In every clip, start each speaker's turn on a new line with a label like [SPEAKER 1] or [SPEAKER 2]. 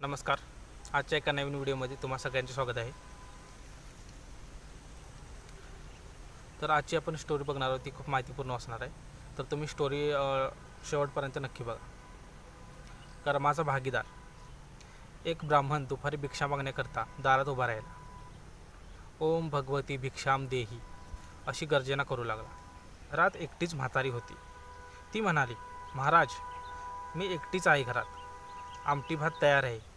[SPEAKER 1] नमस्कार. आजच्या एका नवीन व्हिडिओमध्ये तुम्हा सगळ्यांचे स्वागत आहे. तर आजची आपण स्टोरी बघणार आहोत ती खूप माहितीपूर्ण असणार आहे. तर तुम्ही स्टोरी शेवटपर्यंत नक्की बघा. कर्माचा भागीदार एक ब्राह्मण दुपारी भिक्षा मागण्याकरता दारात उभा राहिला. ओम भगवती भिक्षाम देही अशी गर्जना करू लागला. रात एकटीच म्हातारी होती. ती म्हणाली महाराज मी एकटीच आहे घरात. आमटी भात तयार आहे.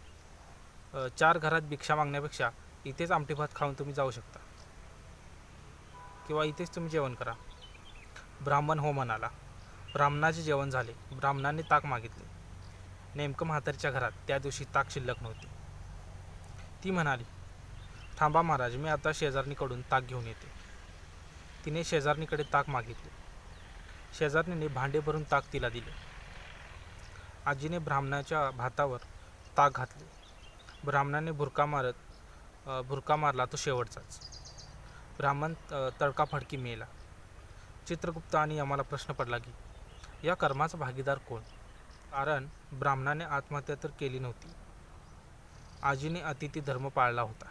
[SPEAKER 1] चार घरात भिक्षा मागण्यापेक्षा इथेच आमटी भात खाऊन तुम्ही जाऊ शकता. किंवा इथेच तुम्ही जेवण करा. ब्राह्मण हो म्हणाला. ब्राह्मणाचे जेवण झाले. ब्राह्मणाने ताक मागितले. नेमकं म्हातारीच्या घरात त्या दिवशी ताक शिल्लक नव्हती. ती म्हणाली थांबा महाराज मी आता शेजारणीकडून ताक घेऊन येते. तिने शेजारणीकडे ताक मागितले. शेजारणीने भांडे भरून ताक तिला दिले. आजीने ब्राह्मणाच्या भातावर ताक घातले. ब्राह्मणाने भुरका मारत भुरका मारला तो शेवटचाच. ब्राह्मण तडकाफडकी मेला. चित्रगुप्त आणि यमाला प्रश्न पडला की या कर्माचा भागीदार कोण? कारण ब्राह्मणाने आत्महत्या तर केली नव्हती. आजीने अतिथी धर्म पाळला होता.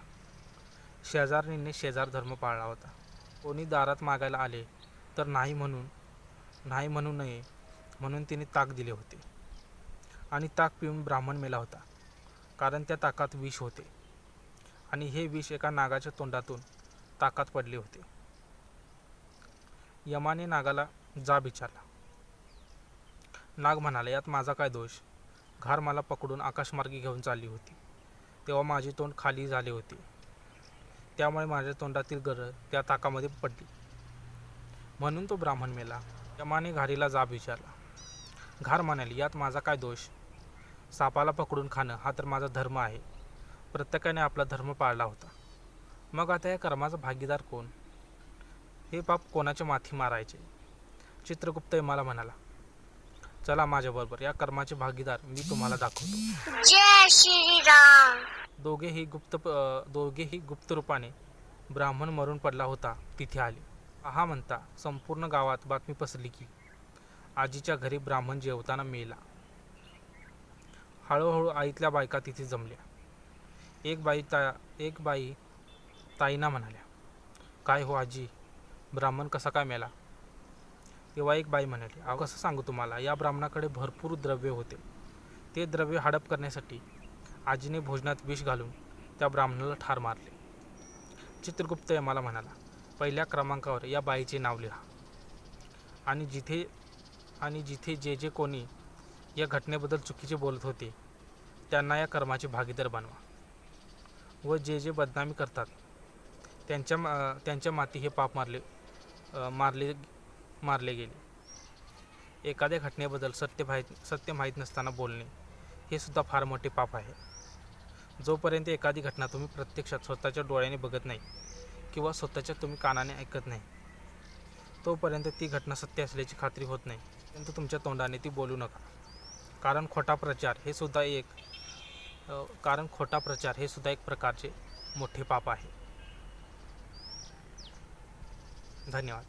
[SPEAKER 1] शेजारणीने शेजार धर्म पाळला होता. कोणी दारात मागायला आले तर नाही म्हणून नाही म्हणू नये म्हणून तिने ताक दिले होते. आणि ताक पिऊन ब्राह्मण मेला होता. कारण त्या ताकात विष होते. आणि हे विष एका नागाच्या तोंडातून ताकात पडले होते. यमाने नागाला जा विचारला. नाग म्हणाला यात माझा काय दोष? घार मला पकडून आकाशमार्गी घेऊन चालली होती. तेव्हा माझे तोंड खाली झाले होते. त्यामुळे माझ्या तोंडातील गर त्या ताकामध्ये पडली. म्हणून तो ब्राह्मण मेला. यमाने घारीला जाब विचारला. घार म्हणाली यात माझा काय दोष? सापाला पकडून खाणं हा तर माझा धर्म आहे. प्रत्येकाने आपला धर्म पाळला होता. मग आता या कर्माचा भागीदार कोण? हे पाप कोणाच्या माथी मारायचे? चित्रगुप्त मला म्हणाला चला माझ्याबरोबर या कर्माचे भागीदार मी तुम्हाला दाखवतो.
[SPEAKER 2] जय श्रीराम.
[SPEAKER 1] दोघेही गुप्त दोघेही गुप्त रूपाने ब्राह्मण मरून पडला होता तिथे आले. हा म्हणता संपूर्ण गावात बातमी पसरली की आजीच्या घरी ब्राह्मण जेवताना मेला. हळूहळू आईतल्या बायका तिथे जमल्या. एक बाई ता एक बाई ताईना म्हणाल्या काय हो आजी? ब्राह्मण कसा काय मेला? तेव्हा एक बाई म्हणाली अहो कसं सांगू तुम्हाला? या ब्राह्मणाकडे भरपूर द्रव्य होते. ते द्रव्य हडप करण्यासाठी आजीने भोजनात विष घालून त्या ब्राह्मणाला ठार मारले. चित्रगुप्त यमाला म्हणाला पहिल्या क्रमांकावर या बाईचे नाव लिहा. आणि जिथे आणि जिथे जे जे कोणी या घटनेबद्दल चुकीचे बोलत होते. त्यांना या कर्माचे भागीदार बनवा. व जे जे बदनामी करतात त्यांच्या मा- त्यांच्या माती हे पाप मारले मारले मारले गेले. एखाद्या घटनेबद्दल सत्य माहीत सत्य माहीत नसताना बोलणे हे सुद्धा फार मोठे पाप आहे. जोपर्यंत एखादी घटना तुम्ही प्रत्यक्षात स्वतःच्या डोळ्याने बघत नाही किंवा स्वतःच्या तुम्ही कानाने ऐकत नाही तोपर्यंत ती घटना सत्य असल्याची खात्री होत नाही. परंतु तुमच्या तोंडाने ती बोलू नका. कारण खोटा प्रचार हे सुद्धा एक कारण खोटा प्रचार हे सुद्धा एक प्रकारचे मोठे पाप आहे. धन्यवाद.